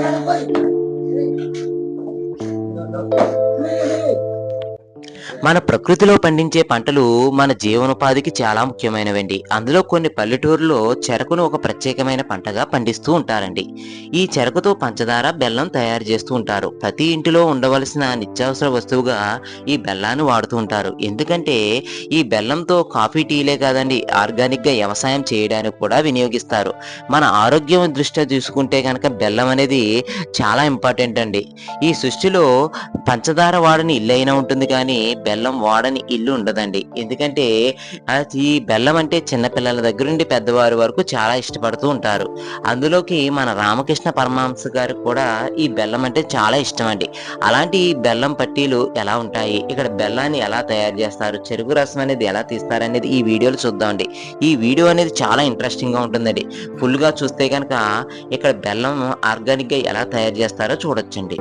Hey! మన ప్రకృతిలో పండించే పంటలు మన జీవనోపాధికి చాలా ముఖ్యమైనవండి. అందులో కొన్ని పల్లెటూరులో చెరకును ఒక ప్రత్యేకమైన పంటగా పండిస్తూ ఉంటారండి. ఈ చెరకుతో పంచదార బెల్లం తయారు చేస్తూ ఉంటారు. ప్రతి ఇంటిలో ఉండవలసిన నిత్యావసర వస్తువుగా ఈ బెల్లాన్ని వాడుతూ ఉంటారు. ఎందుకంటే ఈ బెల్లంతో కాఫీ టీలే కాదండి ఆర్గానిక్గా వ్యవసాయం చేయడానికి కూడా వినియోగిస్తారు. మన ఆరోగ్యం దృష్ట్యా చూసుకుంటే కనుక బెల్లం అనేది చాలా ఇంపార్టెంట్ అండి. ఈ సృష్టిలో పంచదార వాడని ఇల్లైనా ఉంటుంది కానీ బెల్లం వాడని ఇల్లు ఉండదండి. ఎందుకంటే అది ఈ బెల్లం అంటే చిన్నపిల్లల దగ్గర నుండి పెద్దవారి వరకు చాలా ఇష్టపడుతూ ఉంటారు. అందులోకి మన రామకృష్ణ పరమహంస గారికి కూడా ఈ బెల్లం అంటే చాలా ఇష్టం అండి అలాంటి ఈ బెల్లం పట్టీలు ఎలా ఉంటాయి? ఇక్కడ బెల్లాన్ని ఎలా తయారు చేస్తారు? చెరుకు రసం అనేది ఎలా తీస్తారు అనేది ఈ వీడియోలో చూద్దామండి. ఈ వీడియో అనేది చాలా ఇంట్రెస్టింగ్గా ఉంటుందండి. ఫుల్గా చూస్తే కనుక ఇక్కడ బెల్లం ఆర్గానిక్గా ఎలా తయారు చేస్తారో చూడొచ్చండి.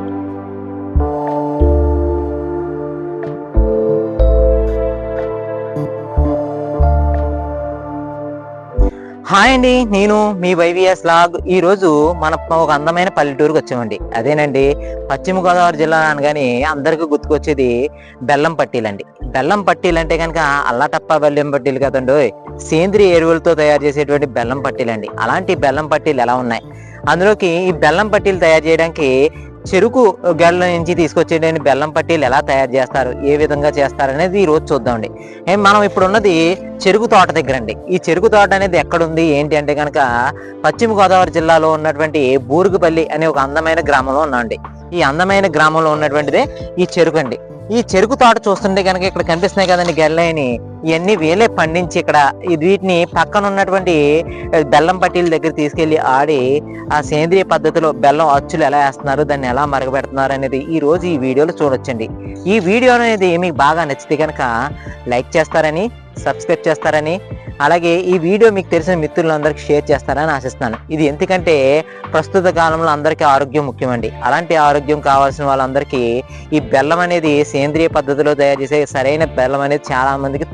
హాయ్ అండి నేను మీ వైవిఎస్ లాగ్. ఈ రోజు మన ఒక అందమైన పల్లెటూరుకి వచ్చామండి. అదేనండి పశ్చిమ గోదావరి జిల్లా అనగానే అందరికీ గుర్తుకొచ్చేది బెల్లం పట్టీలండి. బెల్లం పట్టీలు అంటే కనుక అల్లాటప్ప బెల్లం పట్టీలు కదండి సేంద్రియ ఎరువులతో తయారు చేసేటువంటి బెల్లం పట్టీలండి. అలాంటి బెల్లం పట్టీలు ఎలా ఉన్నాయి? అందులోకి ఈ బెల్లం పట్టీలు తయారు చేయడానికి చెరుకు గెల్ల నుంచి తీసుకొచ్చేటువంటి బెల్లం పట్టీలు ఎలా తయారు చేస్తారు? ఏ విధంగా చేస్తారు అనేది ఈ రోజు చూద్దామండి. మనం ఇప్పుడు ఉన్నది చెరుకు తోట దగ్గర అండి ఈ చెరుకు తోట అనేది ఎక్కడుంది? ఏంటి అంటే కనుక పశ్చిమ గోదావరి జిల్లాలో ఉన్నటువంటి బూరుగుపల్లి అనే ఒక అందమైన గ్రామంలో ఉన్నాండి ఈ అందమైన గ్రామంలో ఉన్నటువంటిదే ఈ చెరుకు అండి ఈ చెరుకు తోట చూస్తుంటే కనుక ఇక్కడ కనిపిస్తున్నాయి కదండి గెల్లని ఇవన్నీ వేలే పండించి ఇక్కడ ఈ వీటిని పక్కన ఉన్నటువంటి బెల్లం పట్టీల దగ్గర తీసుకెళ్ళి ఆడి ఆ సేంద్రియ పద్ధతిలో బెల్లం అచ్చులు ఎలా వేస్తున్నారు దాన్ని ఎలా మరగబెడుతున్నారు అనేది ఈ రోజు ఈ వీడియోలో చూడొచ్చండి. ఈ వీడియో అనేది మీకు బాగా నచ్చితే కనుక లైక్ చేస్తారని సబ్స్క్రైబ్ చేస్తారని అలాగే ఈ వీడియో మీకు తెలిసిన మిత్రులందరికీ షేర్ చేస్తారని ఆశిస్తున్నాను. ఇది ఎందుకంటే ప్రస్తుత కాలంలో అందరికీ ఆరోగ్యం ముఖ్యమండి. అలాంటి ఆరోగ్యం కావాల్సిన వాళ్ళందరికీ ఈ బెల్లం అనేది సేంద్రియ పద్ధతిలో తయారు చేసే సరైన బెల్లం అనేది చాలామందికి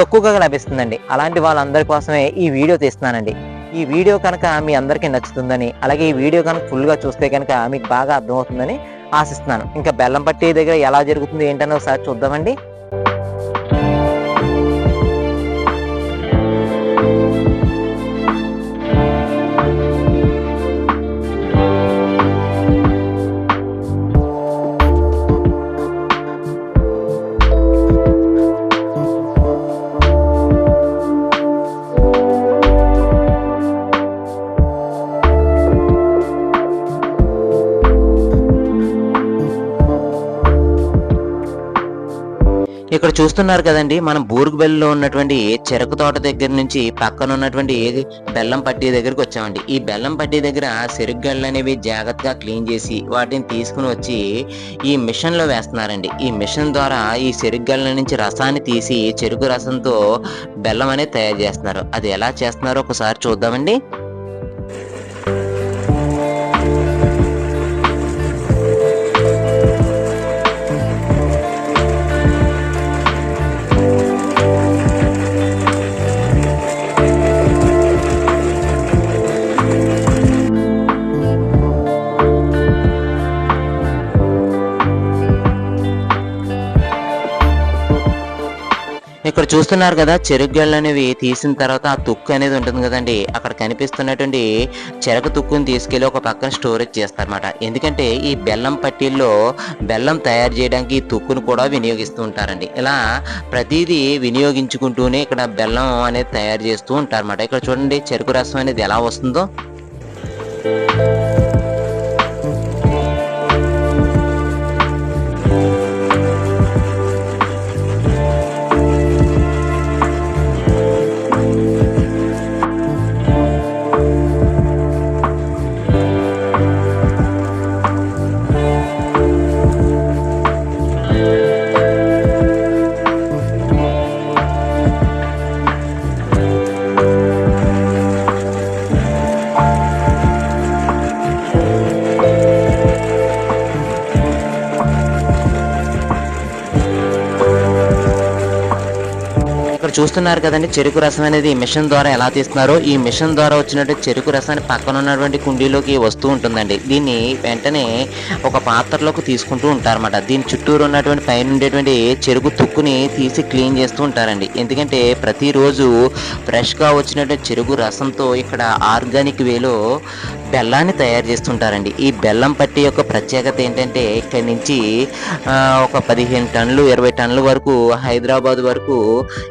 తక్కువగా లభిస్తుందండి. అలాంటి వాళ్ళందరి కోసమే ఈ వీడియో తీస్తున్నానండి. ఈ వీడియో కనుక మీ అందరికీ నచ్చుతుందని అలాగే ఈ వీడియో కనుక ఫుల్గా చూస్తే కనుక మీకు బాగా అర్థమవుతుందని ఆశిస్తున్నాను. ఇంకా బెల్లం పట్టి దగ్గర ఎలా జరుగుతుంది ఏంటని ఒకసారి చూద్దామండి. చూస్తున్నారు కదండి. మనం బూరుగుబెల్లిలో ఉన్నటువంటి చెరకు తోట దగ్గర నుంచి పక్కన ఉన్నటువంటి బెల్లం పట్టి దగ్గరికి వచ్చామండి. ఈ బెల్లం పట్టి దగ్గర చెరుగ్గళ్ళు అనేవి జాగ్రత్తగా క్లీన్ చేసి వాటిని తీసుకుని వచ్చి ఈ మిషన్లో వేస్తున్నారండి. ఈ మిషన్ ద్వారా ఈ చెరుగ్గళ్ళ నుంచి రసాన్ని తీసి చెరుకు రసంతో బెల్లం అనేది తయారు చేస్తున్నారు. అది ఎలా చేస్తున్నారో ఒకసారి చూద్దామండి. ఇక్కడ చూస్తున్నారు కదా చెరుగ్గళ్ళు అనేవి తీసిన తర్వాత ఆ తుక్కు అనేది ఉంటుంది కదండి. అక్కడ కనిపిస్తున్నటువంటి చెరకు తుక్కుని తీసుకెళ్ళి ఒక పక్కన స్టోరేజ్ చేస్తారన్నమాట. ఎందుకంటే ఈ బెల్లం పట్టీల్లో బెల్లం తయారు చేయడానికి ఈ తుక్కును కూడా వినియోగిస్తూ ఉంటారండి. ఇలా ప్రతిదీ వినియోగించుకుంటూనే ఇక్కడ బెల్లం అనేది తయారు చేస్తూ ఉంటారన్నమాట. ఇక్కడ చూడండి చెరుకు రసం అనేది ఎలా వస్తుందో. చూస్తున్నారు కదండి. చెరుకు రసం అనేది మిషన్ ద్వారా ఎలా తీస్తున్నారో ఈ మిషన్ ద్వారా వచ్చినట్టు చెరుకు రసాన్ని పక్కన ఉన్నటువంటి కుండీలోకి వస్తూ ఉంటుందండి. దీన్ని వెంటనే ఒక పాత్రలోకి తీసుకుంటూ ఉంటారన్నమాట. దీని చుట్టూరు ఉన్నటువంటి పైన ఉండేటువంటి చెరుకు తుక్కుని తీసి క్లీన్ చేస్తూ ఉంటారండి. ఎందుకంటే ప్రతిరోజు ఫ్రెష్గా వచ్చినటువంటి చెరుకు రసంతో ఇక్కడ ఆర్గానిక్ వేలో బెల్లాన్ని తయారు చేస్తుంటారండి. ఈ బెల్లం పట్టి యొక్క ప్రత్యేకత ఏంటంటే ఇక్కడి నుంచి ఒక పదిహేను టన్నులు ఇరవై టన్నుల వరకు హైదరాబాద్ వరకు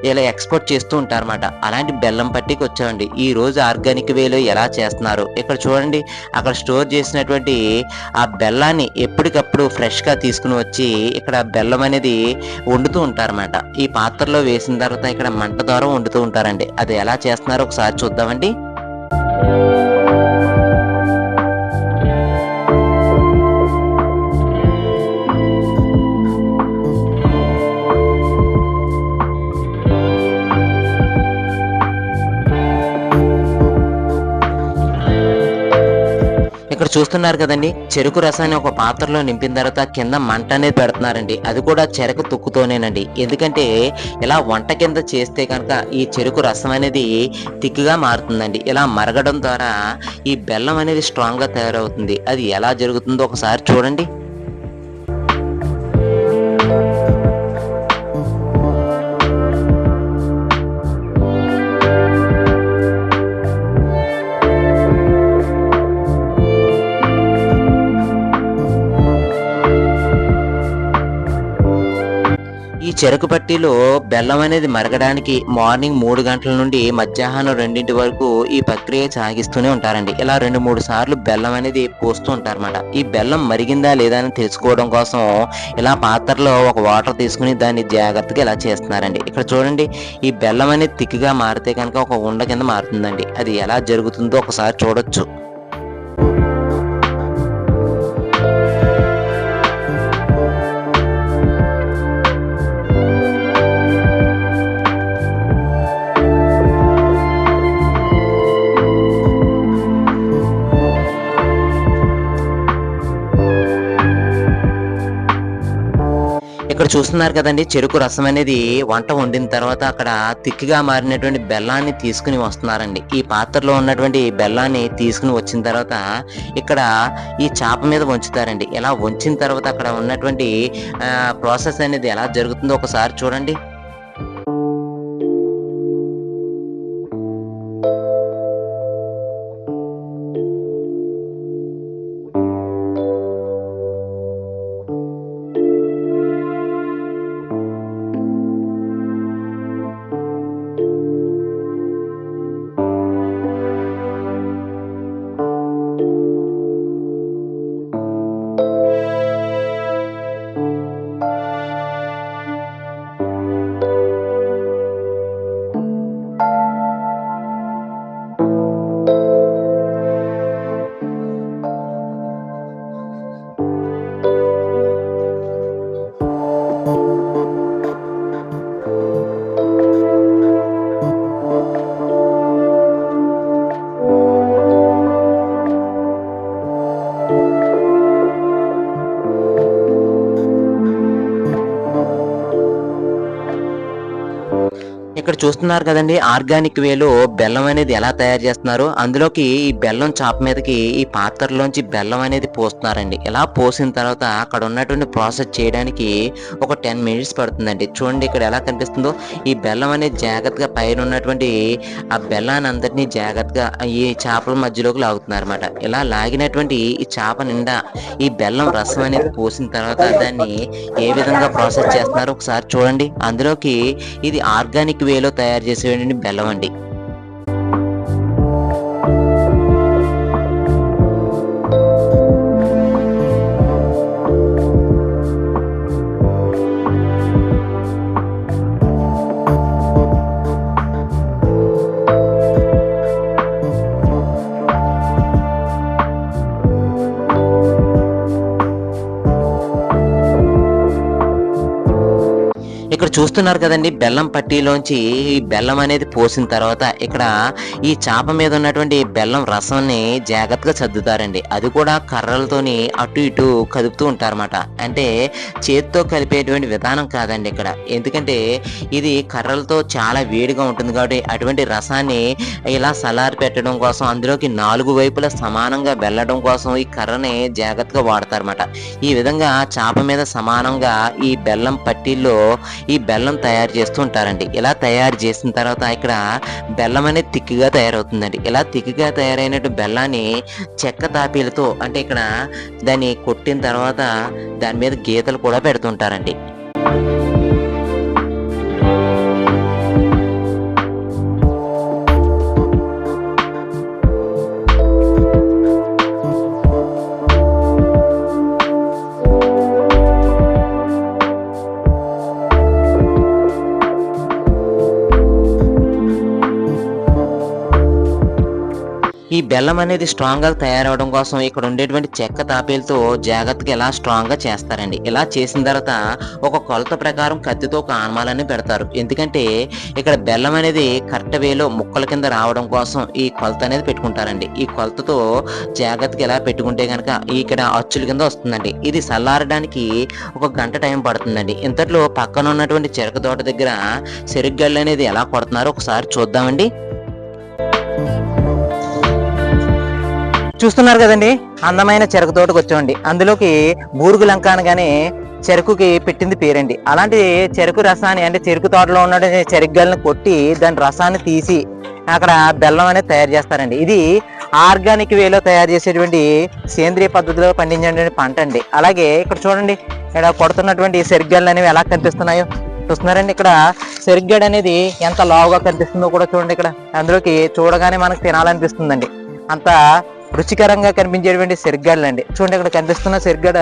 ఇలా ఎక్స్పోర్ట్ చేస్తూ ఉంటారన్నమాట. అలాంటి బెల్లం పట్టికి వచ్చామండి. ఈ రోజు ఆర్గానిక్ వేలో ఎలా చేస్తున్నారు? ఇక్కడ చూడండి. అక్కడ స్టోర్ చేసినటువంటి ఆ బెల్లాన్ని ఎప్పటికప్పుడు ఫ్రెష్గా తీసుకుని వచ్చి ఇక్కడ బెల్లం అనేది వండుతూ ఉంటారన్నమాట. ఈ పాత్రలో వేసిన తర్వాత ఇక్కడ మంట ద్వారా వండుతూ ఉంటారండి. అది ఎలా చేస్తున్నారో ఒకసారి చూద్దామండి. చూస్తున్నారు కదండి. చెరుకు రసాన్ని ఒక పాత్రలో నింపిన తర్వాత కింద మంట అనేది పెడుతున్నారండి. అది కూడా చెరకు తుక్కుతోనేనండి. ఎందుకంటే ఇలా వంట కింద చేస్తే కనుక ఈ చెరుకు రసం అనేది తిక్కుగా మారుతుందండి. ఇలా మరగడం ద్వారా ఈ బెల్లం అనేది స్ట్రాంగ్గా తయారవుతుంది. అది ఎలా జరుగుతుందో ఒకసారి చూడండి. చెరకు పట్టీలో బెల్లం అనేది మరగడానికి మార్నింగ్ మూడు గంటల నుండి మధ్యాహ్నం రెండింటి వరకు ఈ ప్రక్రియ సాగిస్తూనే ఉంటారండి. ఇలా రెండు మూడు సార్లు బెల్లం అనేది పోస్తూ ఉంటారన్నమాట. ఈ బెల్లం మరిగిందా లేదా అని తెలుసుకోవడం కోసం ఇలా పాత్రలో ఒక వాటర్ తీసుకుని దాన్ని జాగ్రత్తగా ఇలా చేస్తున్నారండి. ఇక్కడ చూడండి ఈ బెల్లం అనేది తిక్కిగా మారితే కనుక ఒక ఉండ కింద మారుతుందండి. అది ఎలా జరుగుతుందో ఒకసారి చూడొచ్చు. చూస్తున్నారు కదండి. చెరుకు రసం అనేది వంట వండిన తర్వాత అక్కడ తిక్కిగా మారినటువంటి బెల్లాన్ని తీసుకుని వస్తున్నారండి. ఈ పాత్రలో ఉన్నటువంటి బెల్లాన్ని తీసుకుని వచ్చిన తర్వాత ఇక్కడ ఈ చాప మీద వంచుతారండి. ఇలా వంచిన తర్వాత అక్కడ ఉన్నటువంటి ప్రాసెస్ అనేది ఎలా జరుగుతుందో ఒకసారి చూడండి. ఇక్కడ చూస్తున్నారు కదండి ఆర్గానిక్ వేలో బెల్లం అనేది ఎలా తయారు చేస్తున్నారు? అందులోకి ఈ బెల్లం చాప మీదకి ఈ పాత్రలోంచి బెల్లం అనేది పోస్తున్నారండి. ఇలా పోసిన తర్వాత అక్కడ ఉన్నటువంటి ప్రాసెస్ చేయడానికి ఒక టెన్ మినిట్స్ పడుతుందండి. చూడండి ఇక్కడ ఎలా కనిపిస్తుందో. ఈ బెల్లం అనేది జాగ్రత్తగా పైన ఉన్నటువంటి ఆ బెల్లాన్ని అందరినీ జాగ్రత్తగా ఈ చేపల మధ్యలోకి లాగుతున్నారు అనమాట ఇలా లాగినటువంటి ఈ చేప నిండా ఈ బెల్లం రసం అనేది పోసిన తర్వాత దాన్ని ఏ విధంగా ప్రాసెస్ చేస్తున్నారో ఒకసారి చూడండి. అందులోకి ఇది ఆర్గానిక్ వేలో తయారు చేసేటువంటి బెల్లం అండి. చూస్తున్నారు కదండి బెల్లం పట్టీలోంచి ఈ బెల్లం అనేది పోసిన తర్వాత ఇక్కడ ఈ చాప మీద ఉన్నటువంటి బెల్లం రసాన్ని జాగ్రత్తగా సర్దుతారండి. అది కూడా కర్రలతోని అటు ఇటు కదుపుతూ ఉంటారన్నమాట. అంటే చేతితో కలిపేటువంటి విధానం కాదండి ఇక్కడ. ఎందుకంటే ఇది కర్రలతో చాలా వేడిగా ఉంటుంది కాబట్టి అటువంటి రసాన్ని ఇలా సలారి పెట్టడం కోసం అందులోకి నాలుగు వైపులా సమానంగా వెళ్ళడం కోసం ఈ కర్రని జాగ్రత్తగా వాడతారన్నమాట. ఈ విధంగా చాప మీద సమానంగా ఈ బెల్లం పట్టీల్లో ఈ బెల్లం తయారు చేస్తూ ఉంటారండి. ఇలా తయారు చేసిన తర్వాత ఇక్కడ బెల్లం అనేది తిక్కిగా తయారవుతుందండి. ఇలా తిక్కిగా తయారైనట్టు బెల్లాన్ని చెక్క తాపీలతో అంటే ఇక్కడ దాన్ని కొట్టిన తర్వాత దాని మీద గీతలు కూడా పెడుతుంటారండి. బెల్లం అనేది స్ట్రాంగ్గా తయారవడం కోసం ఇక్కడ ఉండేటువంటి చెక్క తాపేలతో జాగ్రత్తగా ఇలా స్ట్రాంగ్గా చేస్తారండి. ఇలా చేసిన తర్వాత ఒక కొలత ప్రకారం కత్తితో ఒక ఆనమాలని పెడతారు. ఎందుకంటే ఇక్కడ బెల్లం అనేది కరెక్ట్ వేలో ముక్కల కింద రావడం కోసం ఈ కొలత అనేది పెట్టుకుంటారండి. ఈ కొలతతో జాగ్రత్తగా ఇలా పెట్టుకుంటే కనుక ఇక్కడ అచ్చుల కింద వస్తుందండి. ఇది చల్లారడానికి ఒక గంట టైం పడుతుందండి. ఇంతట్లో పక్కన ఉన్నటువంటి చెరక తోట దగ్గర చెరుగ్గళ్ళు అనేది ఎలా కొడుతున్నారో ఒకసారి చూద్దామండి. చూస్తున్నారు కదండి? అందమైన చెరకు తోటకు వచ్చామండి. అందులోకి బూరుగు లంక అనగానే చెరుకుకి పెట్టింది పేరండి. అలాంటి చెరుకు రసాన్ని అంటే చెరుకు తోటలో ఉన్న చెరుకుగల్ని కొట్టి దాని రసాన్ని తీసి అక్కడ బెల్లం అనేది తయారు చేస్తారండి. ఇది ఆర్గానిక్ వేలో తయారు చేసేటువంటి సేంద్రియ పద్ధతిలో పండించేటువంటి పంట అండి. అలాగే ఇక్కడ చూడండి ఇక్కడ కొడుతున్నటువంటి సెరిగ్గళ్ళు అనేవి ఎలా కనిపిస్తున్నాయో చూస్తున్నారండి. ఇక్కడ సెరిగ్గడ్ అనేది ఎంత లావుగా కనిపిస్తుందో కూడా చూడండి ఇక్కడ. అందులోకి చూడగానే మనకు తినాలనిపిస్తుందండి. అంత రుచికరంగా కనిపించేటువంటి సెరిగ్గడలు అండి. చూడండి ఇక్కడ కనిపిస్తున్న సెరిగ్గడ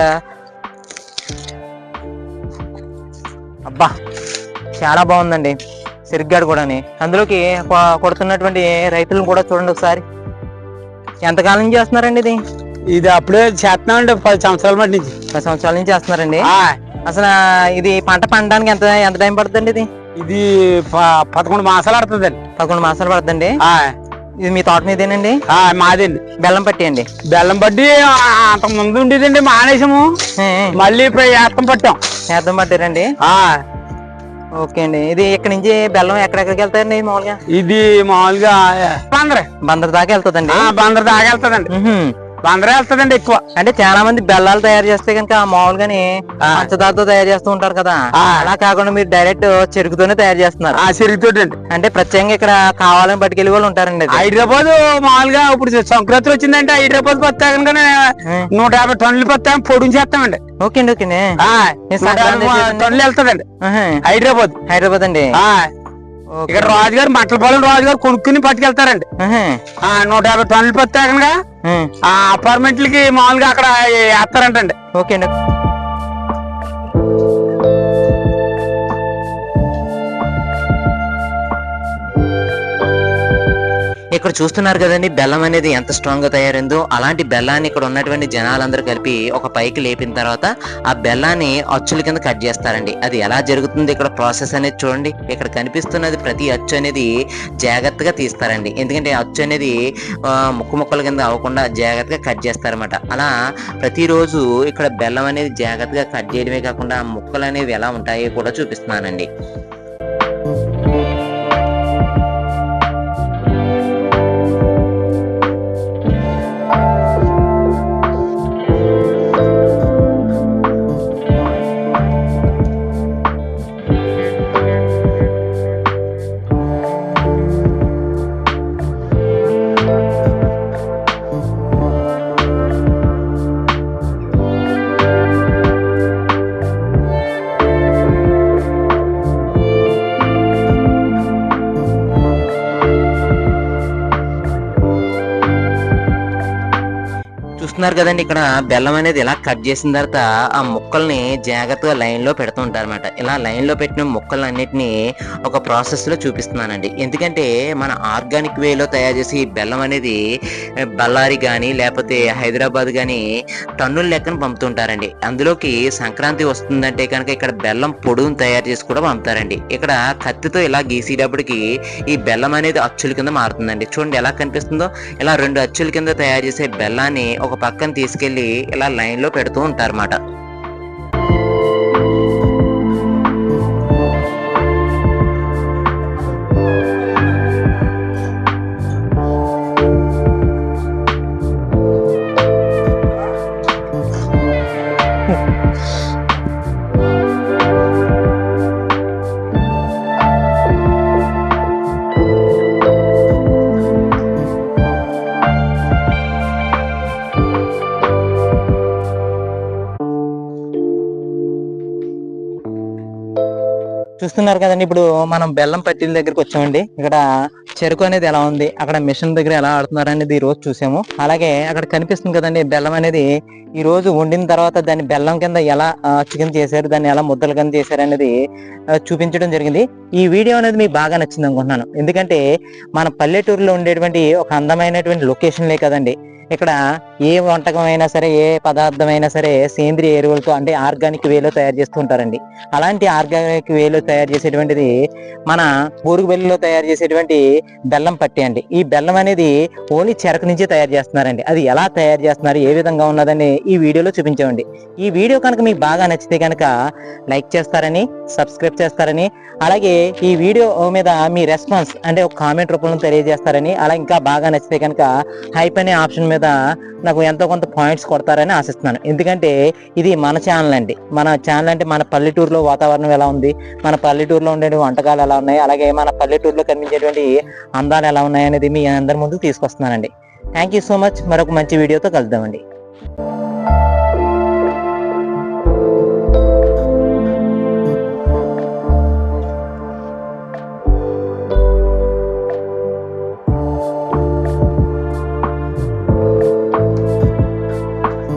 అబ్బా చాలా బాగుందండి సెరిగ్గాడు కూడాని. అందులోకి కొడుతున్నటువంటి రైతులను కూడా చూడండి ఒకసారి. ఎంతకాలం నుంచి చేస్తున్నారండి ఇది? ఇది అప్పుడే చేస్తున్నామండి పది సంవత్సరాల మట్టి నుంచి. పది సంవత్సరాల నుంచి చేస్తున్నారండి. అసలు ఇది పంట పండడానికి ఎంత ఎంత టైం పడుతుందండి ఇది? ఇది పదకొండు మాసాలు ఆడుతుందండి. పదకొండు మాసాలు పడుతుందండి. ఇది మీ తోట మీదేనండి? మాదండి. బెల్లం పట్టి అండి. బెల్లం బడ్డి అంత ముందు ఉండేదండి మానేసాము మళ్ళీ ఇప్పుడు ఏత్తం పట్టాం. శాతం పట్టారండి? ఆ, ఓకే అండి. ఇది ఇక్కడ నుంచి బెల్లం ఎక్కడెక్కడికి వెళ్తాయండి మామూలుగా? ఇది మామూలుగా బందరే. బందర్ దాకా వెళ్తుందండి? బందర్ దాకా వెళ్తుందండి. బందరే వెళ్తుందండి ఎక్కువ అంటే చాలా మంది బెల్లాలు తయారు చేస్తే కనుక మామూలుగానే. పంచదారతో తయారు చేస్తూ ఉంటారు కదా. అలా కాకుండా మీరు డైరెక్ట్ చెరుకుతోనే తయారు చేస్తున్నారు ఆ సిరుగుతోటండి అంటే ప్రత్యేకంగా ఇక్కడ కావాలని పట్టుకెళ్ళి వాళ్ళు ఉంటారండి. హైదరాబాద్ మామూలుగా ఇప్పుడు సంక్రాంతి వచ్చిందంటే హైదరాబాద్ పత్తాకం కానీ ఉం. నూట యాభై టన్నులు పత్తాకం పొడిని చేస్తామండి ఓకే అండి ఓకే? టన్నులు వెళ్తుందండి. హైదరాబాద్ హైదరాబాద్ అండి. ఇక్కడ రాజుగారు మట్లపాలెం రాజుగారు కొనుక్కుని పట్టుకెళ్తారండి. నూట యాభై టన్నులు ఉం. ఆ. అపార్ట్మెంట్లకి మామూలుగా అక్కడ వేస్తారంటండి. ఓకే అండి. ఇక్కడ చూస్తున్నారు కదండి బెల్లం అనేది ఎంత స్ట్రాంగ్గా తయారైందో. అలాంటి బెల్లాన్ని ఇక్కడ ఉన్నటువంటి జనాలందరూ కలిపి ఒక పైకి లేపిన తర్వాత ఆ బెల్లాన్ని అచ్చుల కింద కట్ చేస్తారండి. అది ఎలా జరుగుతుంది ఇక్కడ ప్రాసెస్ అనేది చూడండి. ఇక్కడ కనిపిస్తున్నది ప్రతి అచ్చు అనేది జాగ్రత్తగా తీస్తారండి. ఎందుకంటే అచ్చు అనేది ముక్కు ముక్కల కింద అవ్వకుండా జాగ్రత్తగా కట్ చేస్తారన్నమాట. అలా ప్రతిరోజు ఇక్కడ బెల్లం అనేది జాగ్రత్తగా కట్ చేయడమే కాకుండా ముక్కలు అనేవి ఎలా ఉంటాయో కూడా చూపిస్తున్నానండి. చూస్తున్నారు కదండి ఇక్కడ బెల్లం అనేది ఇలా కట్ చేసిన తర్వాత ఆ ముక్కల్ని జాగ్రత్తగా లైన్లో పెడుతూ ఉంటారన్నమాట. ఇలా లైన్లో పెట్టిన ముక్కలన్నిటిని ఒక ప్రాసెస్లో చూపిస్తున్నానండి. ఎందుకంటే మన ఆర్గానిక్ వేలో తయారు చేసి బెల్లం అనేది బళ్ళారి కానీ లేకపోతే హైదరాబాద్ కానీ టన్నుల లెక్కన పంపుతుంటారండి. అందులోకి సంక్రాంతి వస్తుందంటే కనుక ఇక్కడ బెల్లం పొడుగును తయారు చేసి కూడా పంపుతారండి. ఇక్కడ కత్తితో ఇలా గీసేటప్పటికి ఈ బెల్లం అనేది అచ్చుల కింద మారుతుందండి. చూడండి ఎలా కనిపిస్తుందో. ఇలా రెండు అచ్చుల కింద తయారు చేసే బెల్లాన్ని ఒక పక్కన తీసుకెళ్ళి ఇలా లైన్లో పెడుతూ ఉంటారన్నమాట. చూస్తున్నారు కదండి. ఇప్పుడు మనం బెల్లం పట్టీల దగ్గరికి వచ్చామండి. ఇక్కడ చెరుకు అనేది ఎలా ఉంది? అక్కడ మిషన్ దగ్గర ఎలా ఆడుతున్నారు అనేది ఈ రోజు చూసాము. అలాగే అక్కడ కనిపిస్తుంది కదండి బెల్లం అనేది ఈ రోజు వండిన తర్వాత దాన్ని బెల్లం కింద ఎలా చికెన్ చేశారు దాన్ని ఎలా ముద్దలు కింద చేశారు అనేది చూపించడం జరిగింది. ఈ వీడియో అనేది మీకు బాగా నచ్చింది అనుకుంటున్నాను. ఎందుకంటే మన పల్లెటూరులో ఉండేటువంటి ఒక అందమైనటువంటి లొకేషన్లే కదండి. ఇక్కడ ఏ వంటకం అయినా సరే ఏ పదార్థం అయినా సరే సేంద్రియ ఎరువులతో అంటే ఆర్గానిక్ వేలో తయారు చేస్తూ ఉంటారండి. అలాంటి ఆర్గానిక్ వేలో తయారు చేసేటువంటిది మన బూరుగు బెల్లిలో తయారు చేసేటువంటి బెల్లం పట్టి అండి. ఈ బెల్లం అనేది ఓన్లీ చెరకు నుంచే తయారు చేస్తున్నారండి. అది ఎలా తయారు చేస్తున్నారు ఏ విధంగా ఉన్నదని ఈ వీడియోలో చూపించామండి. ఈ వీడియో కనుక మీకు బాగా నచ్చితే కనుక లైక్ చేస్తారని సబ్స్క్రైబ్ చేస్తారని అలాగే ఈ వీడియో మీద మీ రెస్పాన్స్ అంటే ఒక కామెంట్ రూపంలో తెలియజేస్తారని అలా ఇంకా బాగా నచ్చితే కనుక హైప్ అనే ఆప్షన్ మీద నాకు ఎంతో కొంత పాయింట్స్ కొడతారని ఆశిస్తున్నాను. ఎందుకంటే ఇది మన ఛానల్ అండి. మన ఛానల్ అంటే మన పల్లెటూరులో వాతావరణం ఎలా ఉంది మన పల్లెటూరులో ఉండే వంటకాలు ఎలా ఉన్నాయి? అలాగే మన పల్లెటూరులో కనిపించేటువంటి అందాలు ఎలా ఉన్నాయి అనేది మీ అందరి ముందు తీసుకొస్తున్నానండి. థ్యాంక్ యూ సో మచ్ మరొక మంచి వీడియోతో కలుద్దామండి.